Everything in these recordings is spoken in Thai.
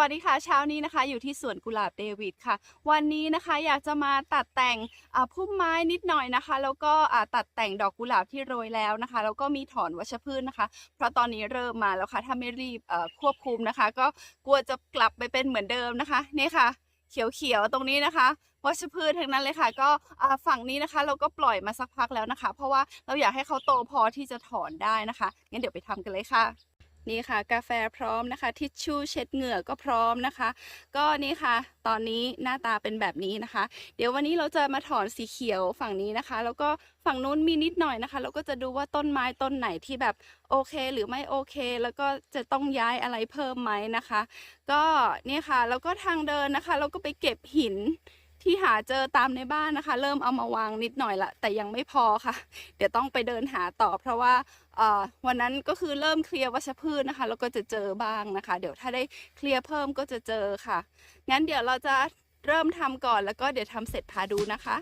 วัสดีค่ะเช้านี้นะคะ อยู่ที่สวนกุหลาบเดวิดค่ะ วันนี้นะคะอยากจะมาตัดแต่งพุ่มไม้นิดหน่อยนะคะ แล้วก็ตัดแต่งดอกกุหลาบที่โรยแล้วนะคะ แล้วก็มีถอนวัชพืชนะคะ เพราะตอนนี้เริ่มมาแล้วค่ะ ถ้าไม่รีบควบคุมนะคะ ก็กลัวจะกลับไปเป็นเหมือนเดิมนะคะนี่ค่ะเขียวๆ ตรงนี้นะคะวัชพืชทั้งนั้นเลยค่ะ ก็ฝั่งนี้นะคะ เราก็ปล่อยมาสักพักแล้วนะคะ เพราะว่าเราอยากให้เขาโตพอที่จะถอนได้นะคะงั้นเดี๋ยวไปทำกันเลยค่ะ นี่ค่ะ กาแฟพร้อมนะคะ ทิชชู่เช็ดเหงื่อก็พร้อมนะคะ ก็นี่ค่ะ ตอนนี้หน้าตาเป็นแบบนี้นะคะ เดี๋ยววันนี้เราจะมาถอนสีเขียวฝั่งนี้นะคะ แล้วก็ฝั่งนู้นมีนิดหน่อยนะคะ เราก็จะดูว่าต้นไม้ต้นไหนที่แบบโอเคหรือไม่โอเค แล้วก็จะต้องย้ายอะไรเพิ่มไหมนะคะ ก็เนี่ยค่ะ แล้วก็ทางเดินนะคะ เราก็ไปเก็บหินที่หาเจอตามในบ้านนะคะ เริ่มเอามาวางนิดหน่อยละแต่ยังไม่พอค่ะ เดี๋ยวต้องไปเดินหาต่อเพราะว่า วันนั้นก็คือเริ่มเคลียร์วัชพืชนะคะ แล้วก็จะเจอบ้างนะคะ เดี๋ยวถ้าได้เคลียร์เพิ่มก็จะเจอค่ะ งั้นเดี๋ยวเราจะเริ่มทำก่อนแล้วก็เดี๋ยวทำเสร็จพาดูนะคะ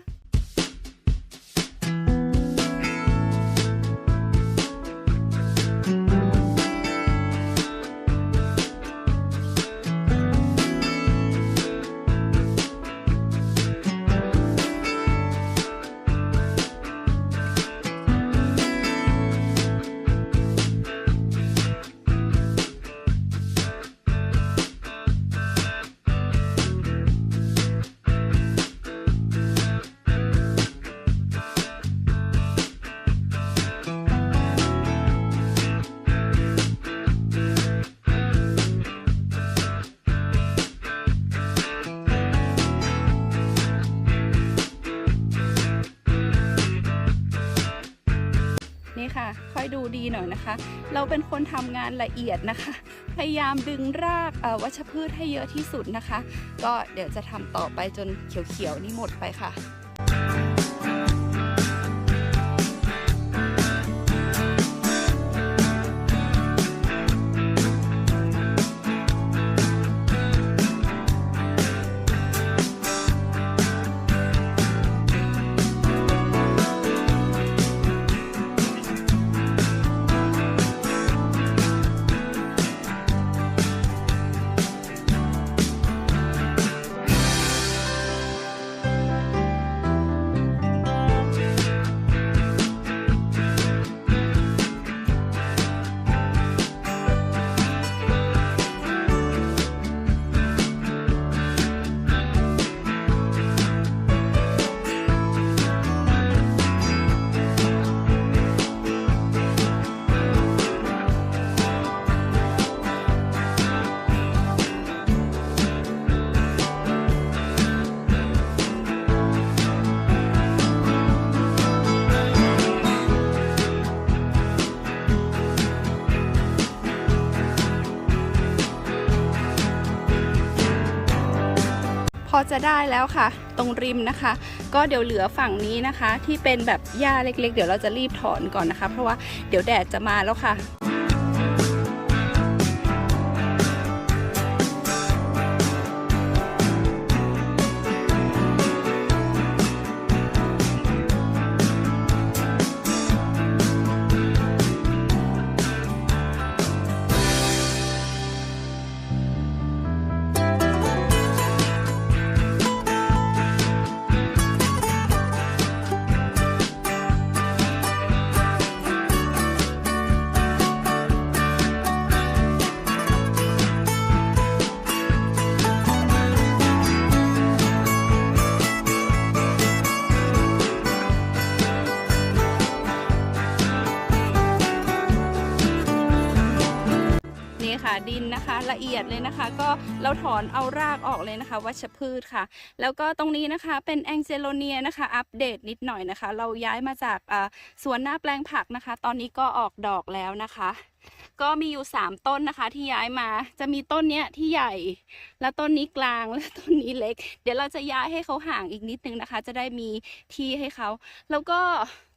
ค่อยดูดีหน่อยนะคะ เราเป็นคนทำงานละเอียดนะคะ พยายามดึงรากวัชพืชให้เยอะที่สุดนะคะ ก็เดี๋ยวจะทำต่อไปจนเขียวๆนี่หมดไปค่ะ จะได้แล้วค่ะ ตรงริมนะคะ ก็เดี๋ยวเหลือฝั่งนี้นะคะ ที่เป็นแบบหญ้าเล็กๆ เดี๋ยวเราจะรีบถอนก่อนนะคะ เพราะว่าเดี๋ยวแดดจะมาแล้วค่ะ นะคะละเอียดเลยนะคะ ก็เราถอนเอารากออกเลยนะคะวัชพืชค่ะ แล้วก็ตรงนี้นะคะเป็นแองเจโลเนียนะคะอัปเดตนิดหน่อยนะคะ เราย้ายมาจากสวนหน้าแปลงผักนะคะ ตอนนี้ก็ออกดอกแล้วนะคะ ก็มีอยู่ 3 ต้นนะคะที่ย้ายมาจะมีต้นเนี้ยที่ใหญ่ แล้วต้นนี้กลางและต้นนี้เล็ก เดี๋ยวเราจะย้ายให้เขาห่างอีกนิดนึงนะคะ จะได้มีที่ให้เขาแล้วก็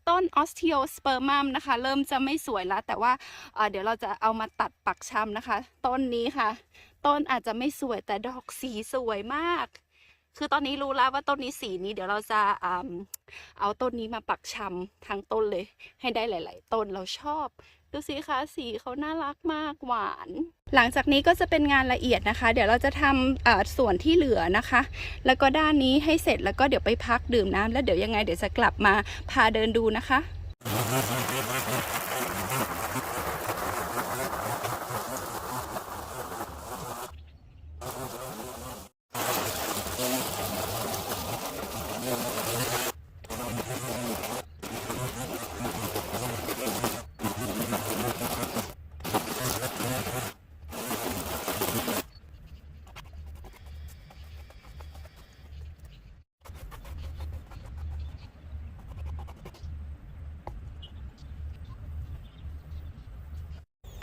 ต้นออส e o สเปอร์มัมนะคะ เริ่มจะไม่สวยแล้ว แต่ว่าเอ่อเดี๋ยวเราจะเอามาตัดปักชำนะคะ ต้นนี้ค่ะ ต้นอาจจะไม่สวยแต่ดอกสีสวยมาก คือตอนนี้รู้แล้วว่าต้นนี้สีนี้เดี๋ยวเราจะเอาต้นนี้มาปักชำทั้งต้นเลย ให้ได้หลาย ๆ ต้นเราชอบ ดูสิคะสีเขาน่ารักมากหวาน หลังจากนี้ก็จะเป็นงานละเอียดนะคะ เดี๋ยวเราจะทำส่วนที่เหลือนะคะ แล้วก็ด้านนี้ให้เสร็จแล้วก็เดี๋ยวไปพักดื่มน้ำแล้วเดี๋ยวยังไงเดี๋ยวจะกลับมาพาเดินดูนะคะ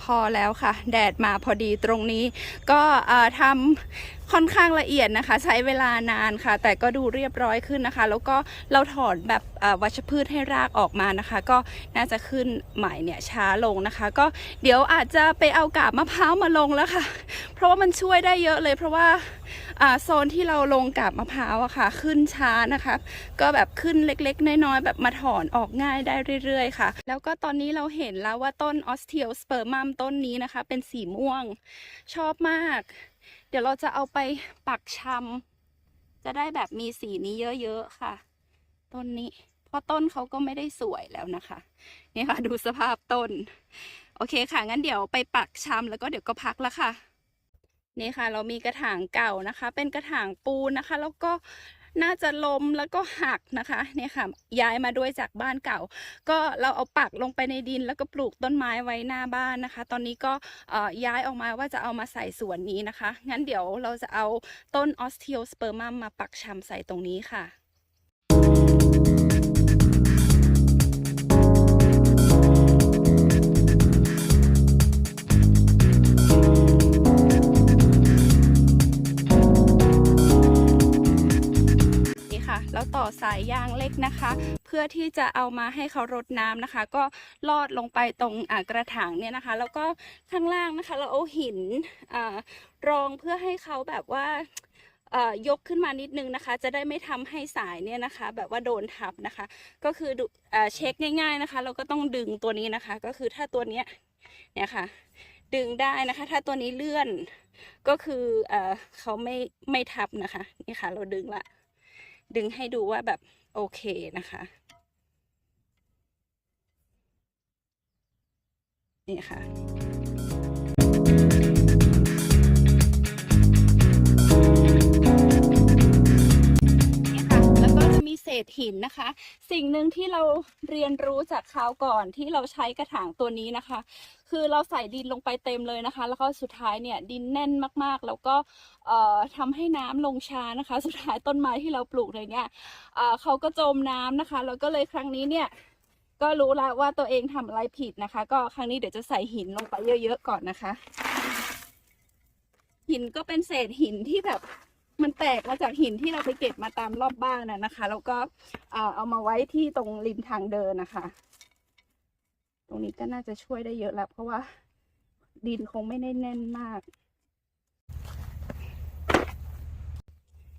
พอแล้วค่ะ แดดมาพอดีตรงนี้ ก็ทำค่อนข้างละเอียดนะคะ ใช้เวลานานค่ะ แต่ก็ดูเรียบร้อยขึ้นนะคะ แล้วก็เราถอนแบบวัชพืชให้รากออกมานะคะ ก็น่าจะขึ้นใหม่เนี่ยช้าลงนะคะ ก็เดี๋ยวอาจจะไปเอากาบมะพร้าวมาลงแล้วค่ะ เพราะว่ามันช่วยได้เยอะเลยเพราะว่า โซนที่เราลงกาบมะพร้าวอะค่ะ ขึ้นช้านะคะ ก็แบบขึ้นเล็กๆ น้อยๆ แบบมาถอนออกง่ายได้เรื่อยๆ ค่ะ แล้วก็ตอนนี้เราเห็นแล้วว่าต้นออสเทียลสเปอร์มัมต้นนี้นะคะ เป็นสีม่วงชอบมาก เดี๋ยวเราจะเอาไปปักชำจะได้แบบมีสีนี้เยอะๆ ค่ะ ต้นนี้เพราะต้นเขาก็ไม่ได้สวยแล้วนะคะนี่ค่ะดูสภาพต้น โอเคค่ะ งั้นเดี๋ยวไปปักชำแล้วก็เดี๋ยวก็พักแล้วค่ะ นี่ค่ะ เรามีกระถางเก่านะคะ เป็นกระถางปูนนะคะ แล้วก็น่าจะล้มแล้วก็หักนะคะเนี่ยค่ะ ย้ายมาด้วยจากบ้านเก่า ก็เราเอาปักลงไปในดิน แล้วก็ปลูกต้นไม้ไว้หน้าบ้านนะคะ ตอนนี้ก็ย้ายออกมาว่าจะเอามาใส่สวนนี้นะคะ งั้นเดี๋ยวเราจะเอาต้นออสเทียลสเปอร์มัมมาปักชำใส่ตรงนี้ค่ะ แล้วต่อสายยางเล็กนะคะ เพื่อที่จะเอามาให้เขารดน้ำนะคะ ก็ลอดลงไปตรงกระถางเนี่ยนะคะ แล้วก็ข้างล่างนะคะ เราเอาหินอรองเพื่อให้เขาแบบว่ายกขึ้นมานิดนึงนะคะ จะได้ไม่ทำให้สายเนี่ยนะคะ แบบว่าโดนทับนะคะ ก็คือเอ่อเช็คง่าย ๆนะคะ เราก็ต้องดึงตัวนี้นะคะ ก็คือถ้าตัวเนี้ยเนี่ยค่ะ ดึงได้นะคะ ถ้าตัวนี้เลื่อนก็คือเอเขาไม่ไม่ทับนะคะนี่ค่ะ เราดึงละ ดึงให้ดูว่าแบบโอเคนะคะนี่ค่ะ เศษหินนะคะ สิ่งหนึ่งที่เราเรียนรู้จากคราวก่อนที่เราใช้กระถางตัวนี้นะคะ คือเราใส่ดินลงไปเต็มเลยนะคะ แล้วก็สุดท้ายเนี่ยดินแน่นมากๆ แล้วก็เอ่อทำให้น้ำลงช้านะคะ สุดท้ายต้นไม้ที่เราปลูกอะไรเงี้ยเอ่อเขาก็จมน้ำนะคะแล้วก็เลยครั้งนี้เนี่ยก็รู้แล้วว่าตัวเองทำอะไรผิดนะคะ ก็ครั้งนี้เดี๋ยวจะใส่หินลงไปเยอะๆก่อนนะคะ หินก็เป็นเศษหินที่แบบ มันแตกมาจากหินที่เราไปเก็บมาตามรอบบ้านน่ะนะคะ แล้วก็เอามาไว้ที่ตรงริมทางเดินนะคะ ตรงนี้ก็น่าจะช่วยได้เยอะแล้ว เพราะว่าดินคงไม่ได้แน่นมาก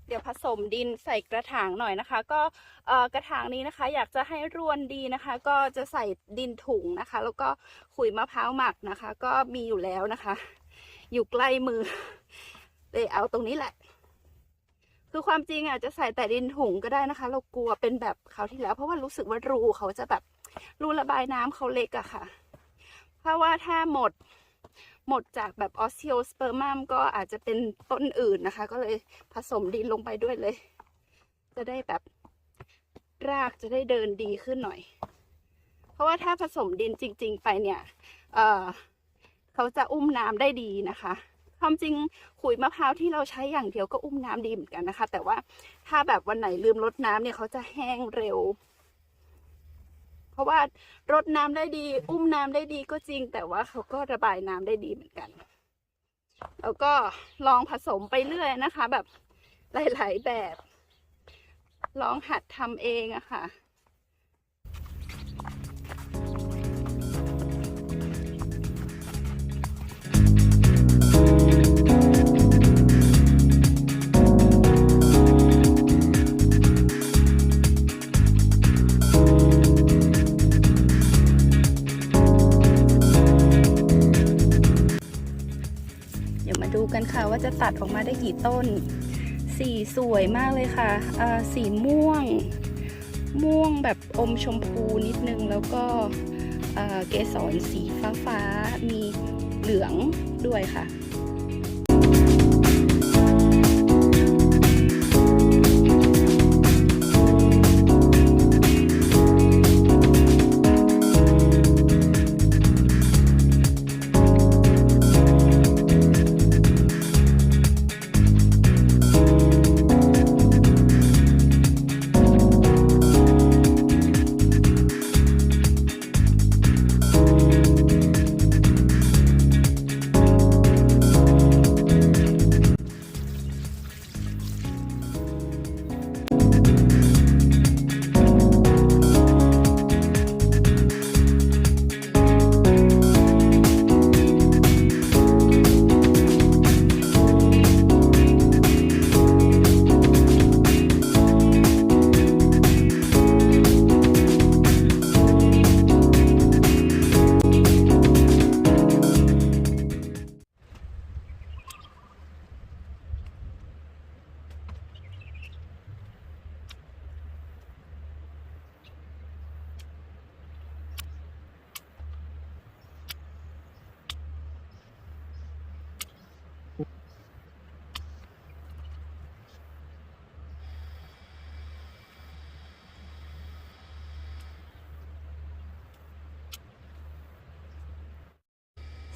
เดี๋ยวผสมดินใส่กระถางหน่อยนะคะ ก็กระถางนี้นะคะ อยากจะให้ร่วนดีนะคะ ก็จะใส่ดินถุงนะคะ แล้วก็ขุยมะพร้าวหมักนะคะ ก็มีอยู่แล้วนะคะ อยู่ใกล้มือเลยเอาตรงนี้แหละ คือความจริงอะจะใส่แต่ดินถุงก็ได้นะคะ เรากลัวเป็นแบบเขาวที่แล้ว เพราะว่ารู้สึกว่ารูเขาจะแบบรูระบายน้ำเขาเล็กอะค่ะ เพราะว่าถ้าหมดหมดจากแบบออสเ e ลสเปอร์มัมก็อาจจะเป็นต้นอื่นนะคะ ก็เลยผสมดินลงไปด้วยเลย จะได้แบบรากจะได้เดินดีขึ้นหน่อย เพราะว่าถ้าผสมดินจริง ๆ ไปเนี่ย เออเขาจะอุ้มน้ำได้ดีนะคะ ความจริงขุยมะพร้าวที่เราใช้อย่างเดียวก็อุ้มน้ำดีเหมือนกันนะคะ แต่ว่าถ้าแบบวันไหนลืมรดน้ำเนี่ยเขาจะแห้งเร็ว เพราะว่ารดน้ำได้ดี อุ้มน้ำได้ดีก็จริง แต่ว่าเขาก็ระบายน้ำได้ดีเหมือนกัน แล้วก็ลองผสมไปเรื่อยนะคะ แบบหลาย ๆ แบบ ลองหัดทำเองอะค่ะ จะตัดออกมาได้กี่ต้น สีสวยมากเลยค่ะสีม่วง ม่วงแบบอมชมพูนิดนึง แล้วก็เกสรสีฟ้าฟ้าๆมีเหลืองด้วยค่ะ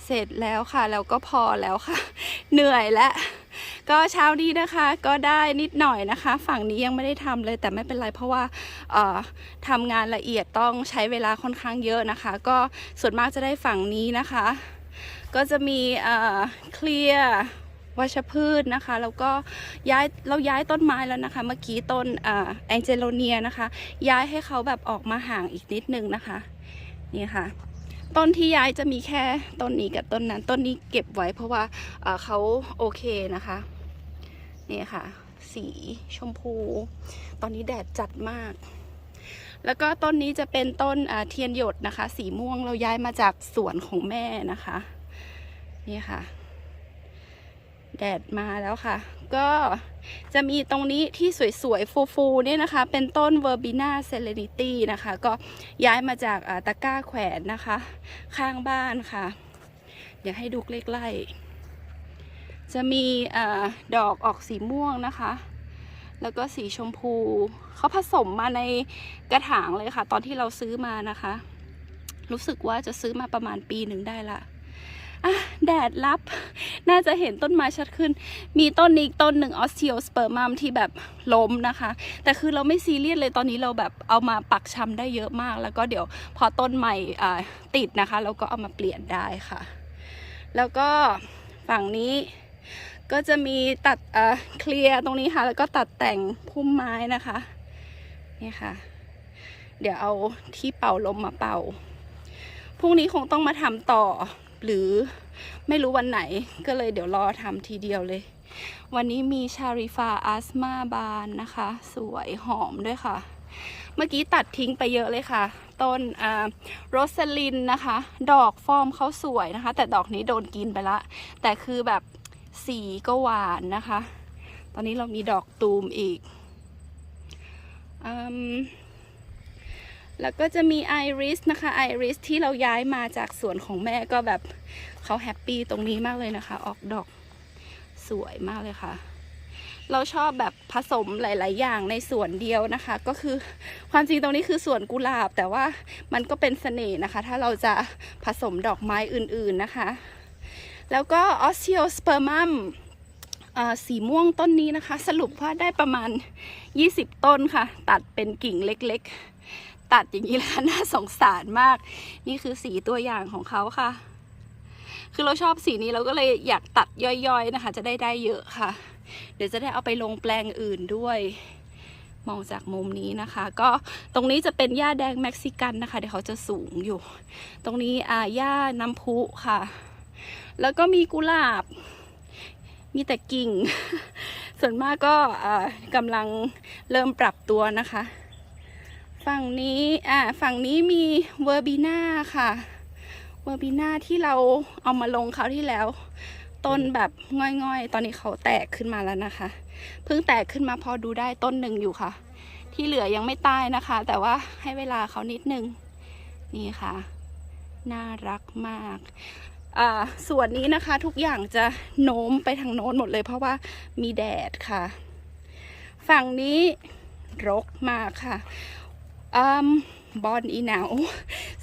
เสร็จแล้วค่ะ แล้วก็พอแล้วค่ะ เหนื่อยแล้วก็เช้านี้นะคะก็ได้นิดหน่อยนะคะ ฝั่งนี้ยังไม่ได้ทำเลยแต่ไม่เป็นไรเพราะว่าเอ่อทำงานละเอียดต้องใช้เวลาค่อนข้างเยอะนะคะ ก็ส่วนมากจะได้ฝั่งนี้นะคะ ก็จะมีเคลียร์วัชพืชนะคะแล้วก็ย้ายเราย้ายต้นไม้แล้วนะคะ เมื่อกี้ต้นแองเจโลเนียนะคะ ย้ายให้เขาแบบออกมาห่างอีกนิดนึงนะคะ นี่ค่ะ ต้นที่ย้ายจะมีแค่ต้นนี้กับต้นนั้น ต้นนี้เก็บไว้เพราะว่าเขาโอเคนะคะนี่ค่ะ สีชมพู ตอนนี้แดดจัดมาก แล้วก็ต้นนี้จะเป็นต้นเทียนหยดนะคะ สีม่วงเราย้ายมาจากสวนของแม่นะคะ นี่ค่ะ แดดมาแล้วค่ะ ก็จะมีตรงนี้ที่สวยๆ ฟูๆเนี่ยนะคะ เป็นต้น Verbena Serenity นะคะ ก็ย้ายมาจากตะก้าแขวนนะคะ ข้างบ้านค่ะ เดี๋ยวให้ดูใกล้ๆจะมีอดอกออกสีม่วงนะคะ แล้วก็สีชมพู เขาผสมมาในกระถางเลยค่ะ ตอนที่เราซื้อมานะคะ รู้สึกว่าจะซื้อมาประมาณปีหนึ่งได้ละ อะแดดรับ น่าจะเห็นต้นไม้ชัดขึ้น มีต้นนี้อีกต้นหนึ่งออสเ e โอสเปอร์มัมที่แบบล้มนะคะ แต่คือเราไม่ซีเรียสเลยตอนนี้เราแบบเอามาปักชำได้เยอะมาก แล้วก็เดี๋ยวพอต้นใหม่ติดนะคะ เราก็เอามาเปลี่ยนได้ค่ะ แล้วก็ฝั่งนี้ก็จะมีตัดเคลียร์ตรงนี้ค่ะ แล้วก็ตัดแต่งพุ่มไม้นะคะนี่ค่ะ เดี๋ยวเอาที่เป่าลมมาเป่าพรุ่งนี้คงต้องมาทำต่อ หรือไม่รู้วันไหนก็เลยเดี๋ยวรอทำทีเดียวเลย วันนี้มีชาริฟาอัสมาบานนะคะ สวยหอมด้วยค่ะ เมื่อกี้ตัดทิ้งไปเยอะเลยค่ะ ต้นโรสลินนะคะ ดอกฟอร์มเขาสวยนะคะ แต่ดอกนี้โดนกินไปละ แต่คือแบบสีก็หวานนะคะ ตอนนี้เรามีดอกตูมอีกอ แล้วก็จะมีไอริสนะคะไอริสที่เราย้ายมาจากสวนของแม่ก็แบบเขาแฮปปี้ตรงนี้มากเลยนะคะ ออกดอกสวยมากเลยค่ะ เราชอบแบบผสมหลาย ๆ อย่างในสวนเดียวนะคะ ก็คือความจริงตรงนี้คือสวนกุหลาบ แต่ว่ามันก็เป็นเสน่ห์นะคะ ถ้าเราจะผสมดอกไม้อื่น ๆ นะคะ แล้วก็ออส e โอสเปอร์มัมสีม่วงต้นนี้นะคะ สรุปว่าได้ประมาณ 20 ต้นค่ะ ตัดเป็นกิ่งเล็ก ๆ ตัดอย่างนี้แล้วน่าสงสารมาก นี่คือสีตัวอย่างของเขาค่ะ คือเราชอบสีนี้เราก็เลยอยากตัดย่อยๆนะคะ จะได้ได้เยอะค่ะ เดี๋ยวจะได้เอาไปลงแปลงอื่นด้วย มองจากมุมนี้นะคะ ก็ตรงนี้จะเป็นหญ้าแดงเม็กซิกันนะคะ เดี๋ยวเขาจะสูงอยู่ ตรงนี้อ่าหญ้าน้ำพุค่ะ แล้วก็มีกุหลาบ มีแต่กิ่ง ส่วนมากก็กำลังเริ่มปรับตัวนะคะ ฝั่งนี้อ่าฝั่งนี้มีเวอร์บีนาค่ะเวอร์บีนาที่เราเอามาลงคราที่แล้ว ต้นแบบง่อยๆ ตอนนี้เขาแตกขึ้นมาแล้วนะคะ เพิ่งแตกขึ้นมาพอดูได้ต้นหนึ่งอยู่ค่ะ ที่เหลือยังไม่ตายนะคะ แต่ว่าให้เวลาเขานิดนึงนี่ค่ะ น่ารักมากอ่าส่วนนี้นะคะทุกอย่างจะโน้มไปทางโน้นหมดเลย เพราะว่ามีแดดค่ะ ฝั่งนี้รกมากค่ะ บอนอีหนาว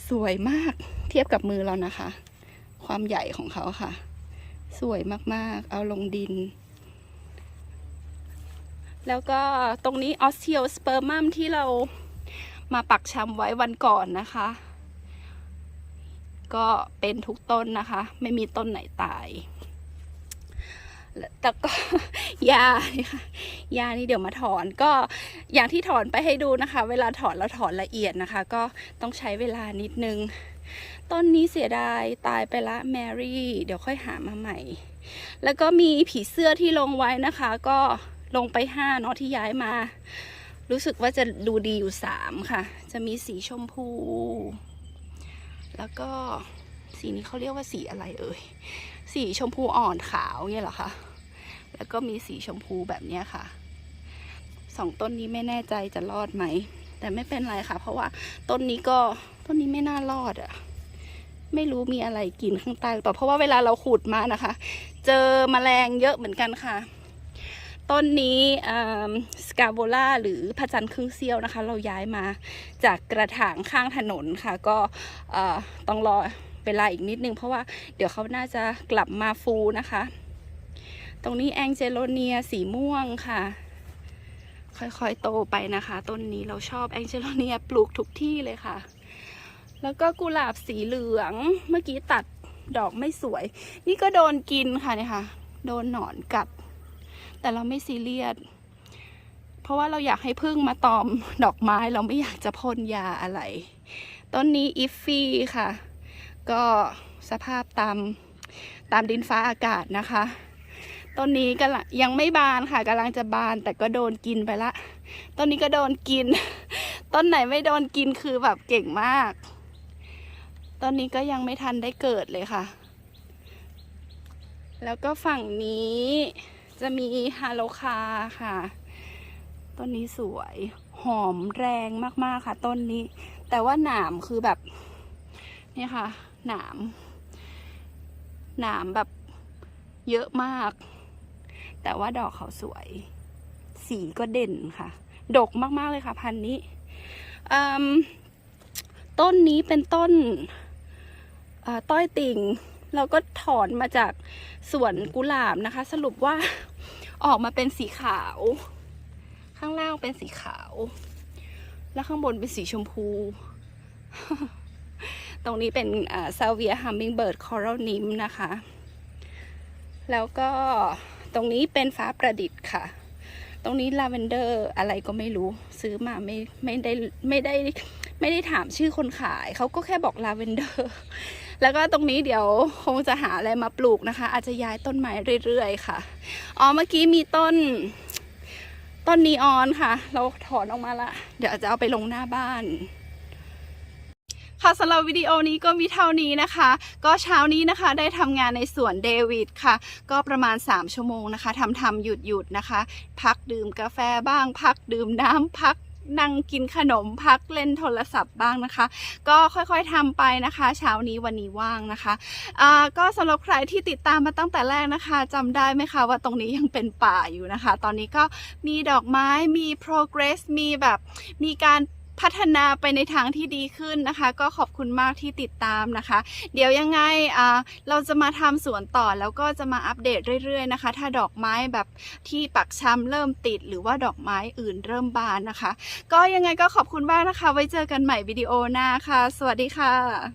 สวยมากเทียบกับมือเรานะคะ ความใหญ่ของเขาค่ะ สวยมากๆ เอาลงดิน แล้วก็ตรงนี้ออสเ e ียสเปอร์มัมที่เรามาปักชำไว้วันก่อนนะคะ ก็เป็นทุกต้นนะคะ ไม่มีต้นไหนตาย แต่ก็ยาเนี่ยค่ะยานี่เดี๋ยวมาถอนก็อย่างที่ถอนไปให้ดูนะคะ เวลาถอนเราถอนละเอียดนะคะ ก็ต้องใช้เวลานิดนึง ต้นนี้เสียดายตายไปละแมรี่เดี๋ยวค่อยหามาใหม่ แล้วก็มีผีเสื้อที่ลงไว้นะคะ ก็ลงไปห้าเนาะที่ย้ายมา รู้สึกว่าจะดูดีอยู่สามค่ะ จะมีสีชมพู แล้วก็สีนี้เขาเรียกว่าสีอะไรเอ่ย สีชมพูอ่อนขาวเนี่ยเหรอคะ แล้วก็มีสีชมพูแบบนี้ค่ะสองต้นนี้ไม่แน่ใจจะรอดไหม แต่ไม่เป็นไรค่ะ เพราะว่าต้นนี้ก็ต้นนี้ไม่น่ารอดอะไม่รู้มีอะไรกินข้างใต้หรือเปล่าเพราะว่าเวลาเราขุดมานะคะ เจอมแมลงเยอะเหมือนกันค่ะ ต้นนี้สกาโบล่าหรือพระจันทร์ครึ่งเสี้ยวนะคะ เราย้ายมาจากกระถางข้างถนนค่ะ ก็ต้องรอเวลาอีกนิดนึง เพราะว่าเดี๋ยวเขาน่าจะกลับมาฟูนะคะ รงนี้แองเจโลเนียสีม่วงค่ะ ค่อยๆโตไปนะคะ ต้นนี้เราชอบแองเจโลเนียปลูกทุกที่เลยค่ะ แล้วก็กุหลาบสีเหลืองเมื่อกี้ตัดดอกไม่สวย นี่ก็โดนกินค่ะเนี่ยค่ะ โดนหนอนกัด แต่เราไม่ซีเรียสเพราะว่าเราอยากให้พึ่งมาตอมดอกไม้เราไม่อยากจะพ่นยาอะไร ต้นนี้อิฟฟี่ค่ะ ก็สภาพตามตามดินฟ้าอากาศนะคะ ต้นนี้ก็ยังไม่บานค่ะกำลังจะบานแต่ก็โดนกินไปละ ต้นนี้ก็โดนกิน ต้นไหนไม่โดนกินคือแบบเก่งมาก ต้นนี้ก็ยังไม่ทันได้เกิดเลยค่ะ แล้วก็ฝั่งนี้จะมีฮาโลคาค่ะ ต้นนี้สวยหอมแรงมากๆค่ะ ต้นนี้ แต่ว่าหนามคือแบบนี่ค่ะ หนาม หนามแบบเยอะมาก แต่ว่าดอกเขาสวย สีก็เด่นค่ะ ดกมากๆเลยค่ะ พันธุ์นี้ ต้นนี้เป็นต้นต้อยติ่งเราก็ถอนมาจากสวนกุหลาบนะคะ สรุปว่าออกมาเป็นสีขาว ข้างล่างเป็นสีขาว แล้วข้างบนเป็นสีชมพู ตรงนี้เป็นซาเวียฮัมมิงเบิร์ดคอรัลนิมนะคะ แล้วก็ ตรงนี้เป็นฟ้าประดิษฐ์ค่ะ ตรงนี้ลาเวนเดอร์อะไรก็ไม่รู้ ซื้อมาไม่ไม่ได้ไม่ได้ไม่ได้ถามชื่อคนขาย เขาก็แค่บอกลาเวนเดอร์ แล้วก็ตรงนี้เดี๋ยวคงจะหาอะไรมาปลูกนะคะ อาจจะย้ายต้นไม้เรื่อยๆ ค่ะ อ๋อเมื่อกี้มีต้นต้นนีออนค่ะ เราถอนออกมาละ เดี๋ยวจะเอาไปลงหน้าบ้าน ค่ะสำหรับวิดีโอนี้ก็มีเท่านี้นะคะ ก็เช้านี้นะคะได้ทำงานในสวนเดวิดค่ะ ก็ประมาณ 3 ชั่วโมงนะคะทำทำหยุดหยุดนะคะ พักดื่มกาแฟบ้าง พักดื่มน้ำพักนั่งกินขนมพักเล่นโทรศัพท์บ้างนะคะ ก็ค่อยๆทำไปนะคะ เช้านี้วันนี้ว่างนะคะอ่าก็สำหรับใครที่ติดตามมาตั้งแต่แรกนะคะจำได้ไหมคะว่าตรงนี้ยังเป็นป่าอยู่นะคะ ตอนนี้ก็มีดอกไม้มี progress มีแบบมีการ พัฒนาไปในทางที่ดีขึ้นนะคะ ก็ขอบคุณมากที่ติดตามนะคะ เดี๋ยวยังไงเราจะมาทำสวนต่อแล้วก็จะมาอัปเดตเรื่อยๆนะคะ ถ้าดอกไม้แบบที่ปักช้ำเริ่มติด หรือว่าดอกไม้อื่นเริ่มบานนะคะ ก็ยังไงก็ขอบคุณมากนะคะ ไว้เจอกันใหม่วิดีโอหน้าค่ะ สวัสดีค่ะ